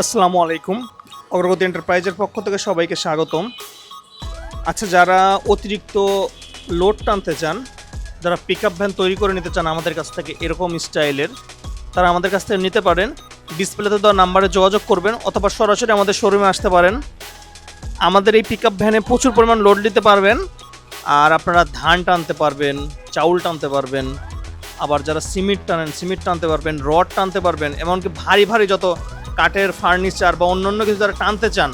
আসসালামু আলাইকুম। অগ্রগতি এন্টারপ্রাইজের পক্ষ থেকে সবাইকে স্বাগতম। আচ্ছা যারা অতিরিক্ত লোড টানতে চান, যারা পিক আপ ভ্যান তৈরি করে নিতে চান আমাদের কাছ থেকে এরকম স্টাইলের, তারা আমাদের কাছ থেকে নিতে পারেন। ডিসপ্লেতে দেওয়া নাম্বারে যোগাযোগ করবেন অথবা সরাসরি আমাদের শোরুমে আসতে পারেন। আমাদের এই পিক আপ ভ্যানে প্রচুর পরিমাণ লোড নিতে পারবেন। আর আপনারা ধান টানতে পারবেন, চাউল টানতে পারবেন, আবার যারা সিমেন্ট টানেন, সিমেন্ট টানতে পারবেন, রড টানতে পারবেন, এমনকি ভারী ভারী যত কাঠের ফার্নিচার বা অন্য অন্য কিছু যারা টানতে চান,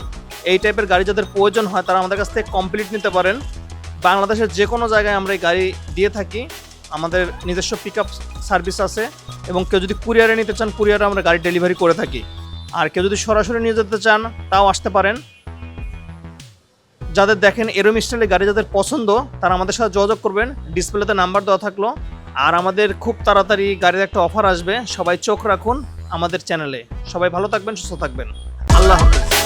এই টাইপের গাড়ি যাদের প্রয়োজন হয়, তারা আমাদের কাছ থেকে কমপ্লিট নিতে পারেন। বাংলাদেশের যে কোনো জায়গায় আমরা এই গাড়ি দিয়ে থাকি, আমাদের নিজস্ব পিক আপ সার্ভিস আছে এবং কেউ যদি কুরিয়ারে নিতে চান কুরিয়ারে আমরা গাড়ি ডেলিভারি করে থাকি। আর কেউ যদি সরাসরি নিয়ে যেতে চান, তাও আসতে পারেন। যাদের দেখেন এরম স্টাইলের গাড়ি যাদের পছন্দ, তারা আমাদের সাথে যোগাযোগ করবেন। ডিসপ্লেতে নাম্বার দেওয়া থাকল। আর আমাদের খুব তাড়াতাড়ি গাড়ির একটা অফার আসবে। সবাই চোখ রাখুন। আমাদের চ্যানেলে। সবাই ভালো থাকবেন সুস্থ থাকবেন। আল্লাহ হাফেজ।